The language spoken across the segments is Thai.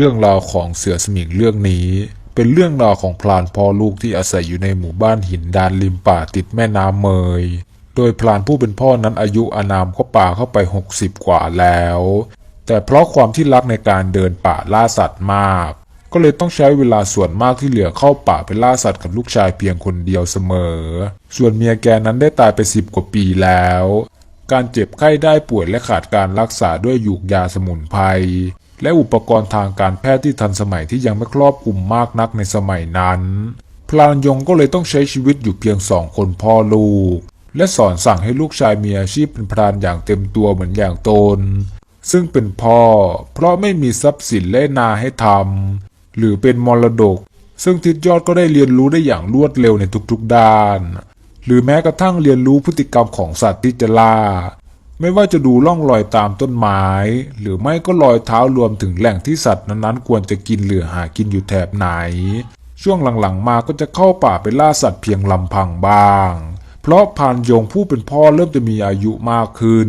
เรื่องราวของเสือสมิงเรื่องนี้ เป็นเรื่องราวของพลานพ่อลูกที่อาศัยอยู่ในหมู่บ้านหินดานริมป่าติดแม่น้ำเมย โดยพลานผู้เป็นพ่อนั้นอายุอานามก็ป่าเข้าไป 60 กว่าแล้ว แต่เพราะความที่รักในการเดินป่าล่าสัตว์มาก ก็เลยต้องใช้เวลาส่วนมากที่เหลือเข้าป่าไปล่าสัตว์กับลูกชายเพียงคนเดียวเสมอ ส่วนเมียแกนั้นได้ตายไปสิบกว่าปีแล้วการเจ็บไข้ได้ป่วยและขาดการรักษาด้วยยูกยาสมุนไพร และอุปกรณ์ทางการแพทย์ที่ทันสมัยที่ยังไม่ครอบคลุมมากนักในสมัยนั้น พลานยงก็เลยต้องใช้ชีวิตอยู่เพียงสองคนพ่อลูก และสอนสั่งให้ลูกชายมีอาชีพเป็นพรานอย่างเต็มตัวเหมือนอย่างตน ซึ่งเป็นพ่อ เพราะไม่มีทรัพย์สินและนาให้ทำหรือเป็นมรดก ซึ่งทิดยอดก็ได้เรียนรู้ได้อย่างรวดเร็วในทุกๆด้าน หรือแม้กระทั่งเรียนรู้พฤติกรรมของสัตว์ที่จะล่า ไม่ว่าจะดูล่องรอยตามต้นไม้ หรือไม่ก็รอยเท้ารวมถึงแหล่งที่สัตว์นั้นๆ ควรจะกินหรือหากินอยู่แถบไหน ช่วงหลังๆมาก็จะเข้าป่าไปล่าสัตว์เพียงลำพังบ้าง เพราะพานยงผู้เป็นพ่อเริ่มจะมีอายุมากขึ้น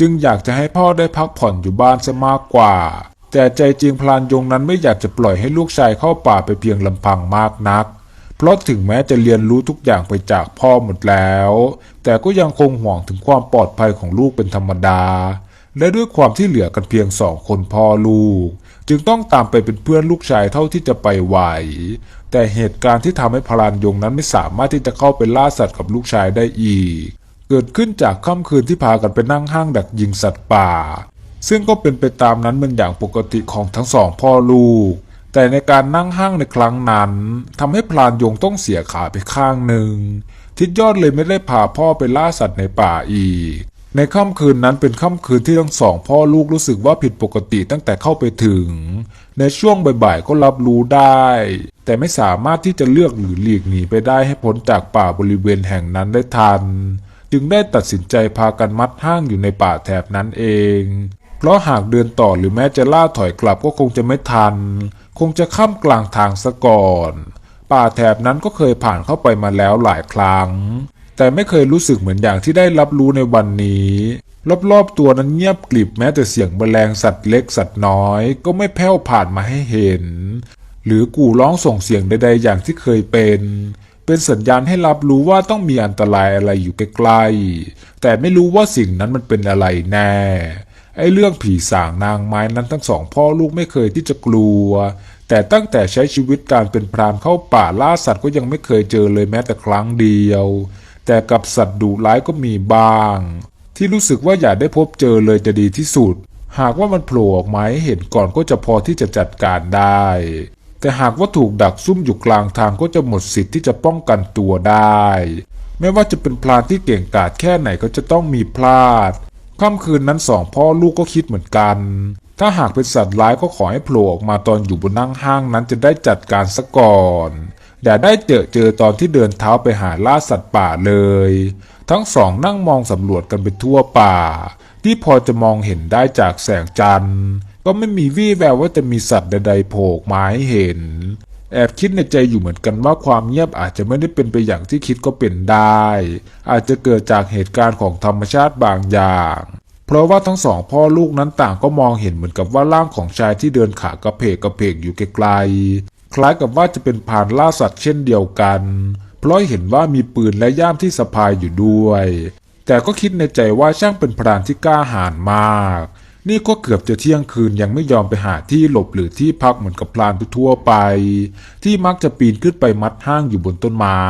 จึงอยากจะให้พ่อได้พักผ่อนอยู่บ้านซะมากกว่า แต่ใจจริงพลานยงนั้นไม่อยากจะปล่อยให้ลูกชายเข้าป่าไปเพียงลำพังมากนัก เพราะถึงแม้จะเรียนรู้ทุกอย่างไปจากพ่อหมดแล้ว แต่ก็ยังคงห่วงถึงความปลอดภัยของลูกเป็นธรรมดา และด้วยความที่เหลือกันเพียงสองคนพ่อลูก จึงต้องตามไปเป็นเพื่อนลูกชายเท่าที่จะไปไหว แต่เหตุการณ์ที่ทำให้พลานยงนั้นไม่สามารถที่จะเข้าไปล่าสัตว์กับลูกชายได้อีก เกิดขึ้นจากค่ำคืนที่พากันไปนั่งห้างดักยิงสัตว์ป่า ซึ่งก็เป็นไปตามนั้นเป็นอย่างปกติของทั้งสองพ่อลูก แต่ในการนั่งห้างในครั้งนั้นทำให้พลานยงต้องเสียขาไปข้างหนึ่ง ทิดยอดเลยไม่ได้พาพ่อไปล่าสัตว์ในป่าอีก ในค่ำคืนนั้นเป็นค่ำคืนที่ทั้งสองพ่อลูกรู้สึกว่าผิดปกติตั้งแต่เข้าไปถึง ในช่วงบ่ายๆก็รับรู้ได้ แต่ไม่สามารถที่จะเลือกหรือหลีกหนีไปได้ให้พ้นจากป่าบริเวณแห่งนั้นได้ทัน จึงได้ตัดสินใจพากันมัดห้างอยู่ในป่าแถบนั้นเอง เพราะหากเดินต่อหรือแม้จะล่าถอยกลับก็คงจะไม่ทัน คงจะข้ามกลางทางซะก่อน ป่าแถบนั้นก็เคยผ่านเข้าไปมาแล้วหลายครั้ง แต่ไม่เคยรู้สึกเหมือนอย่างที่ได้รับรู้ในวันนี้ รอบๆตัวนั้นเงียบกริบแม้แต่เสียงแมลงสัตว์เล็กสัตว์น้อย ก็ไม่แผ่วผ่านมาให้เห็น หรือกู่ร้องส่งเสียงใดๆอย่างที่เคยเป็นเป็นสัญญาณให้รับรู้ว่าต้องมีอันตรายอะไรอยู่ใกล้ๆ แต่ไม่รู้ว่าสิ่งนั้นมันเป็นอะไรแน่ ไอ้เรื่องผีสางนางไม้นั้นทั้งสองพ่อลูกไม่เคยที่จะกลัว แต่ตั้งแต่ใช้ชีวิตการเป็นพรานเข้าป่าล่าสัตว์ก็ยังไม่เคยเจอเลยแม้แต่ครั้งเดียว แต่กับสัตว์ดุร้ายก็มีบ้าง ที่รู้สึกว่าอย่าได้พบเจอเลยจะดีที่สุด หากว่ามันโผล่ออกมาให้เห็นก่อนก็จะพอที่จะจัดการได้ แต่หากว่าถูกดักซุ่มอยู่กลางทางก็จะหมดสิทธิ์ที่จะป้องกันตัวได้ ไม่ว่าจะเป็นพลานที่เก่งกาจแค่ไหนก็จะต้องมีพลาด ค่ำคืนนั้นสองพ่อลูกก็คิดเหมือนกัน ถ้าหากเป็นสัตว์ร้ายก็ขอให้โผล่ออกมาตอนอยู่บนนั่งห้างนั้นจะได้จัดการซะก่อนอย่ได้เจอเจอตอนที่เดินเท้าไปหาล่าสัตว์ป่าเลย ทั้งสองนั่งมองสำรวจกันไปทั่วป่า ที่พอจะมองเห็นได้จากแสงจันทร์ ก็ไม่มีวี่แววว่าจะมีสัตว์ใดๆโผล่มาให้เห็น แอบคิดในใจอยู่เหมือนกันว่าความเงียบอาจจะไม่ได้เป็นไปอย่างที่คิดก็เป็นได้ อาจจะเกิดจากเหตุการณ์ของธรรมชาติบางอย่าง เพราะว่าทั้งสองพ่อลูกนั้นต่างก็มองเห็นเหมือนกับว่าร่างของชายที่เดินขากระเพกกระเพกอยู่ไกลๆคล้ายกับว่าจะเป็นผ่านล่าสัตว์เช่นเดียวกัน เพราะเห็นว่ามีปืนและย่ามที่สะพายอยู่ด้วย แต่ก็คิดในใจว่าช่างเป็นพรานที่กล้าหาญมาก นี่ก็เกือบจะเที่ยงคืนยังไม่ยอมไปหาที่หลบหรือที่พักเหมือนกับพรานทั่วไป ที่มักจะปีนขึ้นไปมัดห้างอยู่บนต้นไม้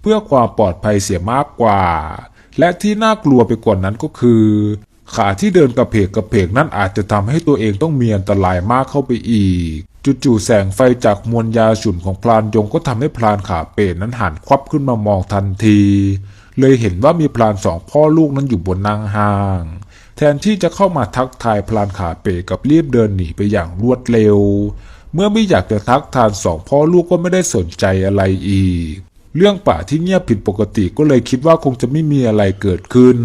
เพื่อความปลอดภัยเสียมากกว่า และที่น่ากลัวไปกว่านั้นก็คือ ขาที่เดินกระเพกกระเพกนั้นอาจจะทำให้ตัวเองต้องมีอันตรายมากเข้าไปอีกจู่ๆแสงไฟจากมวลยาฉุนของพลานยงก็ทำให้พลานขาเป๋นั้นหันควับขึ้นมามองทันที เลยเห็นว่ามีพลานสองพ่อลูกนั้นอยู่บนนางห้าง นที่จะเข้ามาทักทายพลานขาเป๋กับรีบเดินหนีไปอย่างรวดเร็ว เมื่อไม่อยากจะทักทานสองพ่อลูกก็ไม่ได้สนใจอะไรอีก เรื่องป่าที่เงียบผิดปกติก็เลยคิดว่าคงจะไม่มีอะไรเกิดขึ้น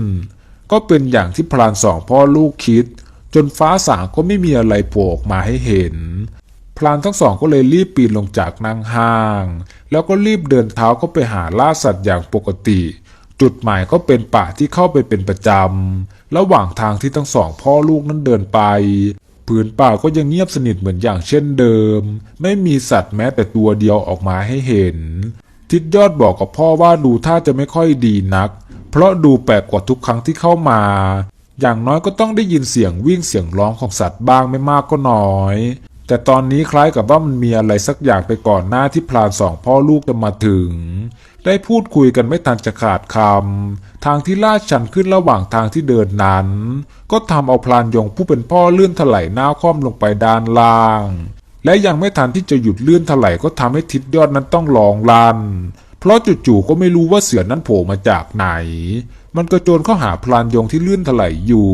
ก็เป็นอย่างที่พลานสองพ่อลูกคิด จนฟ้าสางก็ไม่มีอะไรโผล่ออกมาให้เห็นพลานทั้งสองก็เลยรีบปีนลงจากนางห้าง แล้วก็รีบเดินเท้าเข้าไปหาล่าสัตว์อย่างปกติ จุดหมายก็เป็นป่าที่เข้าไปเป็นประจำ ระหว่างทางที่ทั้งสองพ่อลูกนั้นเดินไปพผืนป่าก็ยังเงียบสนิทเหมือนอย่างเช่นเดิม ไม่มีสัตว์แม้แต่ตัวเดียวออกมาให้เห็น ทิดยอดบอกกับพ่อว่าดูท่าจะไม่ค่อยดีนัก เพราะดูแปลกกว่าทุกครั้งที่เข้ามา อย่างน้อยก็ต้องได้ยินเสียงวิ่งเสียงร้องของสัตว์บ้างไม่มากก็น้อย แต่ตอนนี้คล้ายกับว่ามันมีอะไรสักอย่างไปก่อนหน้าที่พลานสองพ่อลูกจะมาถึง ได้พูดคุยกันไม่ทันจะขาดคำ ทางที่ลาดชันขึ้นระหว่างทางที่เดินนั้น ก็ทำเอาพลานยงผู้เป็นพ่อเลื่อนถลายหน้าคว่ำลงไปด้านล่าง และยังไม่ทันที่จะหยุดเลื่อนถลายก็ทำให้ทิศยอดนั้นต้องร้องลัน เพราะจู่ๆก็ไม่รู้ว่าเสือนั้นโผล่มาจากไหน มันกระโจนเข้าหาพลานยงที่เลื่อนถลายอยู่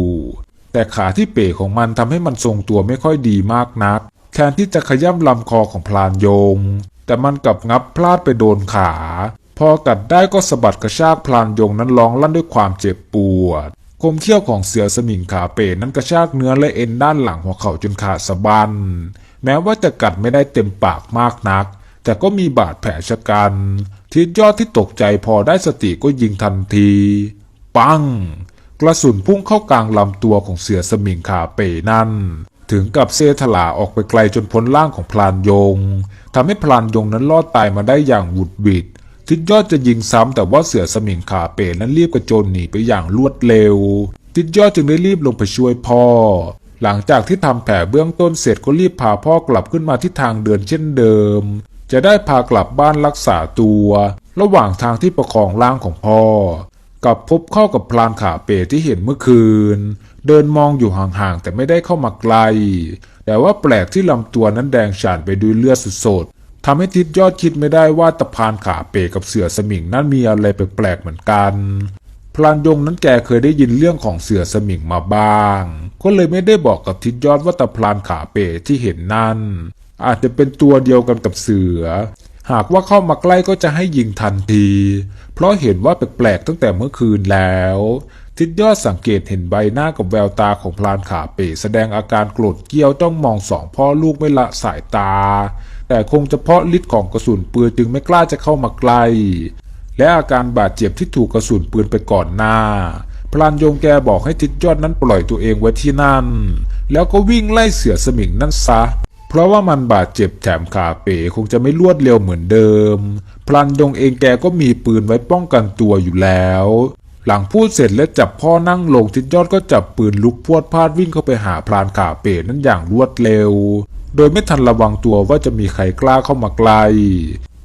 แต่ขาที่เป๋ของมันทำให้มันทรงตัวไม่ค่อยดีมากนัก แทนที่จะขย้ำลำคอของพลานยงแต่มันกลับงับพลาดไปโดนขา พอกัดได้ก็สะบัดกระชากพลานยงนั้นร้องลั่นด้วยความเจ็บปวด คมเขี้ยวของเสือสมิงขาเป๋นั้นกระชากเนื้อและเอ็นด้านหลังหัวเข่าจนขาดสะบัน แม้ว่าจะกัดไม่ได้เต็มปากมากนัก แต่ก็มีบาดแผลชะกันทิศยอดที่ตกใจพอได้สติก็ยิงทันที ปัง กระสุนพุ่งเข้ากลางลำตัวของเสือสมิงขาเป๋นั่น ถึงกับเซถลาออกไปไกลจนพ้นร่างของพลานยงทำให้พลานยงนั้นรอดตายมาได้อย่างหวุดหวิด ทิศยอดจะยิงซ้ำแต่ว่าเสือสมิงขาเป๋นั้นรีบกระโจนหนีไปอย่างรวดเร็ว ทิศยอดจึงได้รีบลงไปช่วยพ่อ หลังจากที่ทำแผลเบื้องต้นเสร็จก็รีบพาพ่อกลับขึ้นมาที่ทางเดินเช่นเดิม จะได้พากลับบ้านรักษาตัว ระหว่างทางที่ประคองร่างของพ่อ กับพบเข้ากับพลานขาเป๋ที่เห็นเมื่อคืน เดินมองอยู่ห่างๆแต่ไม่ได้เข้ามาไกลแต่ว่าแปลกที่ลำตัวนั้นแดงฉานไปด้วยเลือดสด ทำให้ทิดยอดคิดไม่ได้ว่าตะพานขาเปกับเสือสมิงนั้นมีอะไรแปลกๆเหมือนกันพลานยงนั้นแกเคยได้ยินเรื่องของเสือสมิงมาบ้าง ก็เลยไม่ได้บอกกับทิดยอดว่าตะพลานขาเปที่เห็นนั่น อาจจะเป็นตัวเดียวกันกับเสือ หากว่าเข้ามาใกล้ก็จะให้ยิงทันที เพราะเห็นว่าแปลกๆตั้งแต่เมื่อคืนแล้ว ทิดยอดสังเกตเห็นใบหน้ากับแววตาของพลานขาเปแสดงอาการโกรธเกี้ยวต้องมองสองพ่อลูกไม่ละสายตา แต่คงจะเพราะฤทธิ์ของกระสุนปืนจึงไม่กล้าจะเข้ามาใกล และอาการบาดเจ็บที่ถูกกระสุนปืนไปก่อนหน้าพลานยงแกบอกให้ทิดยอดนั้นปล่อยตัวเองไว้ที่นั่น แล้วก็วิ่งไล่เสือสมิงนั่นซะ เพราะว่ามันบาดเจ็บแถมขาเป๋คงจะไม่รวดเร็วเหมือนเดิม พลันยงเองแกก็มีปืนไว้ป้องกันตัวอยู่แล้ว หลังพูดเสร็จและจับพ่อนั่งลงทิดยอดก็จับปืนลุกพรวดพาดวิ่งเข้าไปหาพลานขาเป๋นั้นอย่างรวดเร็ว โดยไม่ทันระวังตัวว่าจะมีใครกล้าเข้ามาใกล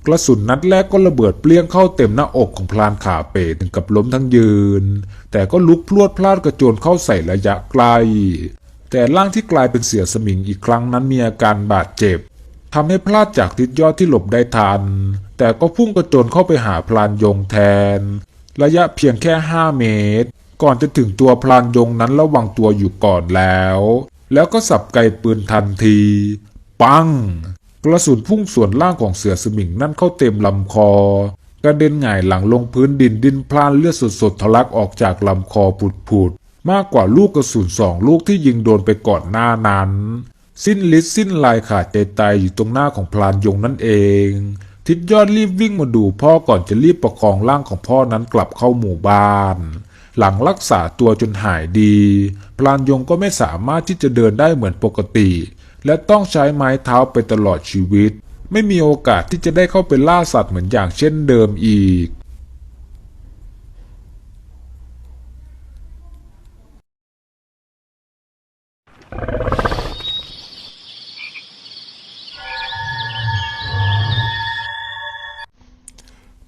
กระสุนนัดแรกก็ระเบิดเปรี้ยงเข้าเต็มหน้าอกของพลานขาเป๋ถึงกับล้มทั้งยืน แต่ก็ลุกพรวดพลาดกระโจนเข้าใส่ระยะไกล แต่ร่างที่กลายเป็นเสือสมิงอีกครั้งนั้นมีอาการบาดเจ็บทำให้พลาดจากทิศยอดที่หลบได้ทัน แต่ก็พุ่งกระโจนเข้าไปหาพลานยงแทน ระยะเพียงแค่ 5 เมตร ก่อนจะถึงตัวพลานยงนั้นระวังตัวอยู่ก่อนแล้ว แล้วก็สับไกปืนทันที ปัง กระสุนพุ่งส่วนล่างของเสือสมิงนั่นเข้าเต็มลำคอ กระเด็นหงายหลังลงพื้นดินดินพลานเลือดสดๆทะลักออกจากลำคอผุดๆ มากกว่าลูกกระสุนสองลูกที่ยิงโดนไปก่อนหน้านั้น สิ้นฤทธิ์สิ้นลายขาดใจตายอยู่ตรงหน้าของพลานยงนั่นเองทิดยอดรีบวิ่งมาดูพ่อก่อนจะรีบประคองร่างของพ่อนั้นกลับเข้าหมู่บ้าน หลังรักษาตัวจนหายดี พลานยงก็ไม่สามารถที่จะเดินได้เหมือนปกติ และต้องใช้ไม้เท้าไปตลอดชีวิต ไม่มีโอกาสที่จะได้เข้าไปล่าสัตว์เหมือนอย่างเช่นเดิมอีก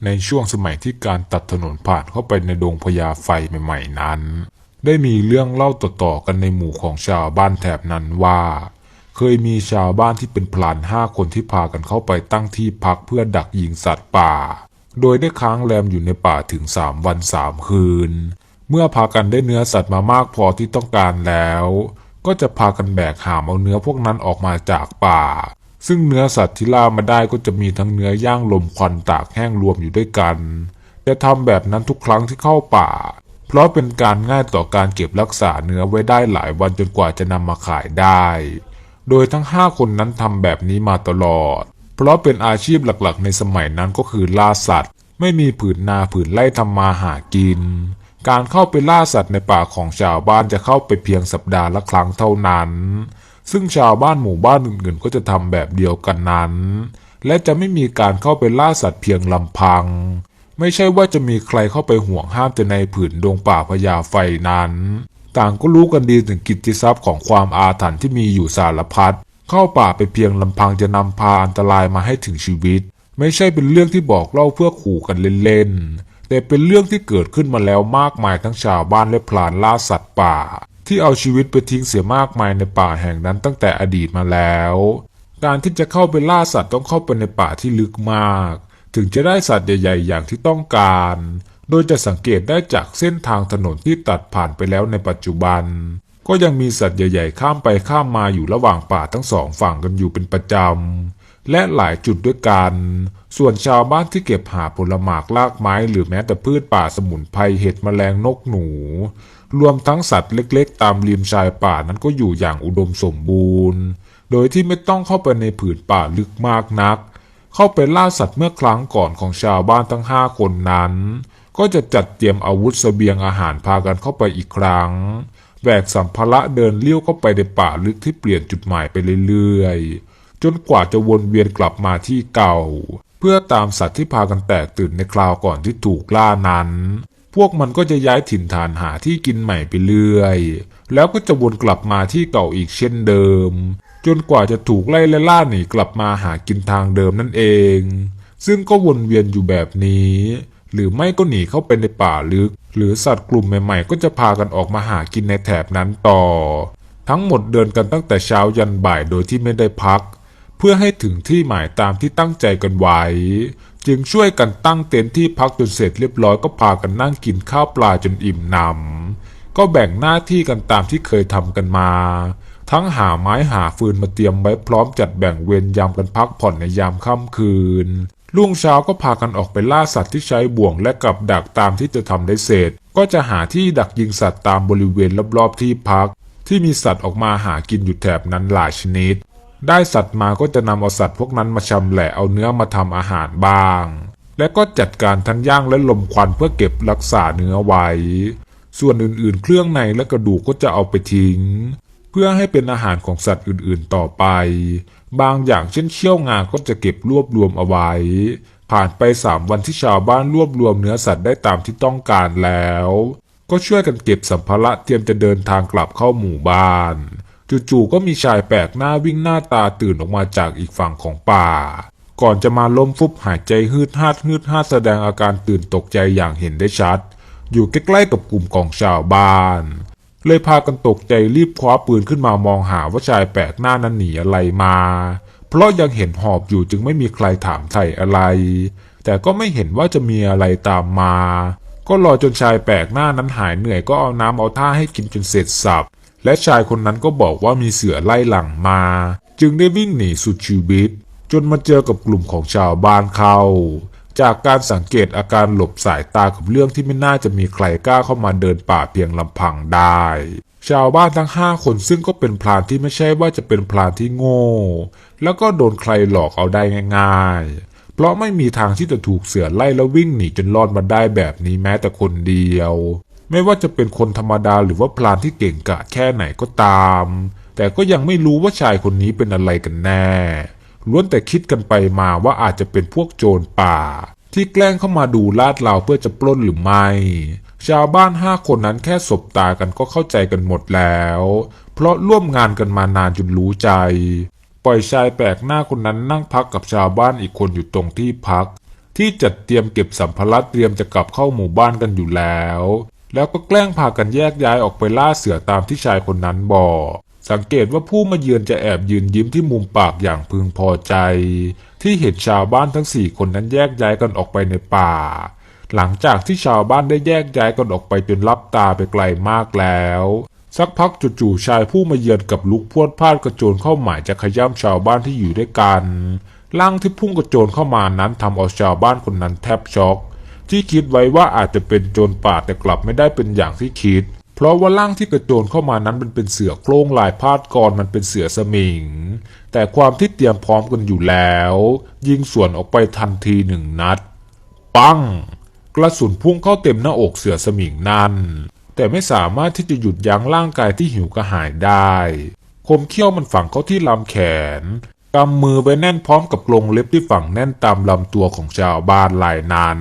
ในช่วงสมัยที่การตัดถนนผ่านเข้าไปในดงพญาไฟใหม่ ๆ นั้น ได้มีเรื่องเล่าต่อๆกันในหมู่ของชาวบ้านแถบนั้นว่า เคยมีชาวบ้านที่เป็นพลานห้าคนที่พากันเข้าไปตั้งที่พักเพื่อดักยิงสัตว์ป่า โดยได้ค้างแรมอยู่ในป่าถึงสามวันสามคืน เมื่อพากันได้เนื้อสัตว์มามากพอที่ต้องการแล้ว ก็จะพากันแบกหามเอาเนื้อพวกนั้นออกมาจากป่า ซึ่งเนื้อสัตว์ที่ล่ามาได้ก็จะมีทั้งเนื้อย่างลมควันตากแห้งรวมอยู่ด้วยกัน จะทำแบบนั้นทุกครั้งที่เข้าป่า เพราะเป็นการง่ายต่อการเก็บรักษาเนื้อไว้ได้หลายวันจนกว่าจะนำมาขายได้ โดยทั้งห้าคนนั้นทำแบบนี้มาตลอด เพราะเป็นอาชีพหลักๆ ในสมัยนั้นก็คือล่าสัตว์ ไม่มีผืนนาผืนไร่ทำมาหากิน การเข้าไปล่าสัตว์ในป่าของชาวบ้านจะเข้าไปเพียงสัปดาห์ละครั้งเท่านั้น ซึ่งชาวบ้านหมู่บ้านอื่นๆ ก็จะทำแบบเดียวกันนั้น และจะไม่มีการเข้าไปล่าสัตว์เพียงลำพัง ไม่ใช่ว่าจะมีใครเข้าไปห่วงห้ามแต่ในผืนดงป่าพญาไฟนั้น ต่างก็รู้กันดีถึงกิตติทรัพย์ของความอาถรรพ์ที่มีอยู่สารพัดเข้าป่าไปเพียงลำพังจะนำพาอันตรายมาให้ถึงชีวิต ไม่ใช่เป็นเรื่องที่บอกเล่าเพื่อขู่กันเล่นๆแต่เป็นเรื่องที่เกิดขึ้นมาแล้วมากมายทั้งชาวบ้านและพลานล่าสัตว์ป่า ที่เอาชีวิตไปทิ้งเสียมากมายในป่าแห่งนั้นตั้งแต่อดีตมาแล้ว การที่จะเข้าไปล่าสัตว์ต้องเข้าไปในป่าที่ลึกมาก ถึงจะได้สัตว์ใหญ่ ๆ อย่างที่ต้องการ โดยจะสังเกตได้จากเส้นทางถนนที่ตัดผ่านไปแล้วในปัจจุบัน ก็ยังมีสัตว์ใหญ่ ๆ ข้ามไปข้ามมาอยู่ระหว่างป่าทั้งสองฝั่งกันอยู่เป็นประจำและหลายจุดด้วยกัน ส่วนชาวบ้านที่เก็บหาผลหมากลากไม้หรือแม้แต่พืชป่าสมุนไพรเห็ดแมลงนกหนู รวมทั้งสัตว์เล็กๆ ตามริมชายป่านั้นก็อยู่อย่างอุดมสมบูรณ์ โดยที่ไม่ต้องเข้าไปในผืนป่าลึกมากนัก เข้าไปล่าสัตว์เมื่อครั้งก่อนของชาวบ้านทั้งห้าคนนั้น ก็จะจัดเตรียมอาวุธเสบียงอาหารพากันเข้าไปอีกครั้งแบกสัมภาระเดินเลี้ยวเข้าไปในป่าลึกที่เปลี่ยนจุดหมายไปเรื่อยๆ จนกว่าจะวนเวียนกลับมาที่เก่า เพื่อตามสัตว์ที่พากันแตกตื่นในคราวก่อนที่ถูกล่านั้น พวกมันก็จะย้ายถิ่นฐานหาที่กินใหม่ไปเรื่อย แล้วก็จะวนกลับมาที่เก่าอีกเช่นเดิม จนกว่าจะถูกไล่และล่าหนีกลับมาหากินทางเดิมนั่นเอง ซึ่งก็วนเวียนอยู่แบบนี้ หรือไม่ก็หนีเข้าไปในป่าลึก หรือสัตว์กลุ่มใหม่ๆ ก็จะพากันออกมาหากินในแถบนั้นต่อ ทั้งหมดเดินกันตั้งแต่เช้ายันบ่ายโดยที่ไม่ได้พัก เพื่อให้ถึงที่หมายตามที่ตั้งใจกันไว้ จึงช่วยกันตั้งเต็นท์ที่พักจนเสร็จเรียบร้อยก็พากันนั่งกินข้าวปลาจนอิ่มหนำก็แบ่งหน้าที่กันตามที่เคยทำกันมา ทั้งหาไม้หาฟืนมาเตรียมไว้พร้อมจัดแบ่งเวรยามกันพักผ่อนในยามค่ำคืนรุ่งเช้าก็พากันออกไปล่าสัตว์ที่ใช้บ่วงและกับดักตามที่จะทำได้เสร็จ ก็จะหาที่ดักยิงสัตว์ตามบริเวณรอบๆที่พัก ที่มีสัตว์ออกมาหากินอยู่แถบนั้นหลายชนิด ได้สัตว์มาก็จะนำเอาสัตว์พวกนั้นมาชำแหละเอาเนื้อมาทำอาหารบ้าง และก็จัดการทั้งย่างและลมควันเพื่อเก็บรักษาเนื้อไว้ ส่วนอื่นๆ เครื่องในและกระดูกก็จะเอาไปทิ้ง เพื่อให้เป็นอาหารของสัตว์อื่นๆต่อไป บางอย่างเช่นเชี่ยวงาก็จะเก็บรวบรวมเอาไว้ ผ่านไปสามวันที่ชาวบ้านรวบรวมเนื้อสัตว์ได้ตามที่ต้องการแล้ว ก็ช่วยกันเก็บสัมภาระเตรียมจะเดินทางกลับเข้าหมู่บ้าน จู่ๆก็มีชายแปลกหน้าวิ่งหน้าตาตื่นออกมาจากอีกฝั่งของป่า ก่อนจะมาล้มฟุบหายใจฮืดฮาดฮืดฮาดแสดงอาการตื่นตกใจอย่างเห็นได้ชัด อยู่ใกล้ๆกับกลุ่มของชาวบ้าน เลยพากันตกใจรีบคว้าปืนขึ้นมามองหาว่าชายแปลกหน้านั้นหนีอะไรมา เพราะยังเห็นหอบอยู่จึงไม่มีใครถามไถ่อะไร แต่ก็ไม่เห็นว่าจะมีอะไรตามมา ก็รอจนชายแปลกหน้านั้นหายเหนื่อยก็เอาน้ำเอาท่าให้กินจนเสร็จสับ และชายคนนั้นก็บอกว่ามีเสือไล่หลังมา จึงได้วิ่งหนีสุดชีวิต จนมาเจอกับกลุ่มของชาวบ้านเขาจากการสังเกตอาการหลบสายตากับเรื่องที่ไม่น่าจะมีใครกล้าเข้ามาเดินป่าเพียงลำพังได้ ชาวบ้านทั้งห้าคนซึ่งก็เป็นพรานที่ไม่ใช่ว่าจะเป็นพรานที่โง่ แล้วก็โดนใครหลอกเอาได้ง่ายๆ เพราะไม่มีทางที่จะถูกเสือไล่แล้ววิ่งหนีจนรอดมาได้แบบนี้แม้แต่คนเดียว ไม่ว่าจะเป็นคนธรรมดาหรือว่าพรานที่เก่งกาจแค่ไหนก็ตาม แต่ก็ยังไม่รู้ว่าชายคนนี้เป็นอะไรกันแน่ล้วนแต่คิดกันไปมาว่าอาจจะเป็นพวกโจรป่า ที่แกล้งเข้ามาดูลาดเราเพื่อจะปล้นหรือไม่ ชาวบ้านห้าคนนั้นแค่สบตากันก็เข้าใจกันหมดแล้ว เพราะร่วมงานกันมานานจนรู้ใจ ปล่อยชายแปลกหน้าคนนั้นนั่งพักกับชาวบ้านอีกคนอยู่ตรงที่พัก ที่จัดเตรียมเก็บสัมภาระเตรียมจะกลับเข้าหมู่บ้านกันอยู่แล้ว แล้วก็แกล้งพากันแยกย้ายออกไปล่าเสือตามที่ชายคนนั้นบอก สังเกตว่าผู้มาเยือนจะแอบยืนยิ้มที่มุมปากอย่างพึงพอใจ ที่เห็นชาวบ้านทั้งสี่คนนั้นแยกย้ายกันออกไปในป่า หลังจากที่ชาวบ้านได้แยกย้ายกันออกไปจนลับตาไปไกลมากแล้วสักพักจู่ๆชายผู้มาเยือนกับลุกพวดพลาดกระโจนเข้าหมายจะขย้ำชาวบ้านที่อยู่ด้วยกัน ร่างที่พุ่งกระโจนเข้ามานั้นทำเอาชาวบ้านคนนั้นแทบช็อก ที่คิดไว้ว่าอาจจะเป็นโจรป่าแต่กลับไม่ได้เป็นอย่างที่คิด เพราะว่าร่างที่กระโจนเข้ามานั้นมันเป็นเสือโคร่งลายพาดกรมันเป็นเสือสมิง แต่ความที่เตรียมพร้อมกันอยู่แล้ว ยิงสวนออกไปทันทีหนึ่งนัด ปัง กระสุนพุ่งเข้าเต็มหน้าอกเสือสมิงนั่นแต่ไม่สามารถที่จะหยุดยั้งร่างกายที่หิวกระหายได้ คมเขี้ยวมันฝังเข้าที่ลำแขนกำมือไว้แน่นพร้อมกับกรงเล็บที่ฝังแน่นตามลำตัวของชาวบ้านรายนั้น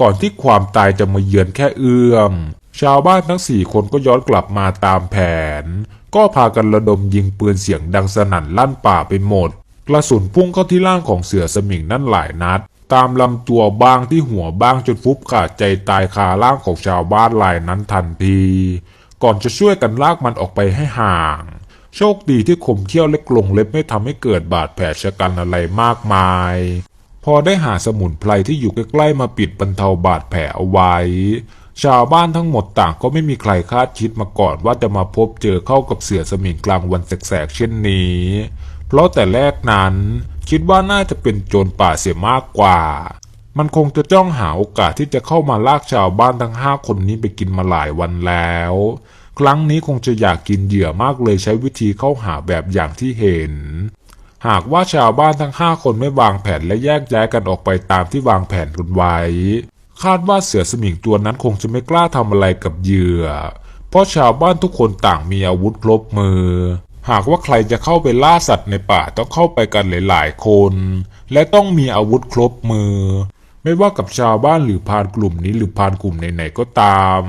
ก่อนที่ความตายจะมาเยือนแค่เอื้อม ชาวบ้านทั้งสี่คนก็ย้อนกลับมาตามแผน ก็พากันระดมยิงปืนเสียงดังสนั่นลั่นป่าไปหมด กระสุนพุ่งเข้าที่ร่างของเสือสมิงนั่นหลายนัด ตามลำตัวบ้างที่หัวบ้างจนฟุบขาดใจตายคาร่างของชาวบ้านรายนั้นทันที ก่อนจะช่วยกันลากมันออกไปให้ห่างโชคดีที่คมเขี้ยวและกรงเล็บไม่ทำให้เกิดบาดแผลชะกันอะไรมากมาย พอได้หาสมุนไพรที่อยู่ใกล้ๆมาปิดบรรเทาบาดแผลเอาไว้ ชาวบ้านทั้งหมดต่างก็ไม่มีใครคาดคิดมาก่อนว่าจะมาพบเจอเข้ากับเสือสมิงกลางวันแสกๆเช่นนี้ เพราะแต่แรกนั้นคิดว่าน่าจะเป็นโจรป่าเสียมากกว่า มันคงจะจ้องหาโอกาสที่จะเข้ามาลากชาวบ้านทั้งห้าคนนี้ไปกินมาหลายวันแล้ว ครั้งนี้คงจะอยากกินเหยื่อมากเลยใช้วิธีเข้าหาแบบอย่างที่เห็น หากว่าชาวบ้านทั้งห้าคนไม่วางแผนและแยกย้ายกันออกไปตามที่วางแผนกันไว้ คาดว่าเสือสมิงตัวนั้นคงจะไม่กล้าทำอะไรกับเหยื่อ เพราะชาวบ้านทุกคนต่างมีอาวุธครบมือ หากว่าใครจะเข้าไปล่าสัตว์ในป่าต้องเข้าไปกันหลายๆคน และต้องมีอาวุธครบมือ ไม่ว่ากับชาวบ้านหรือพานกลุ่มนี้หรือพานกลุ่มไหนๆก็ตาม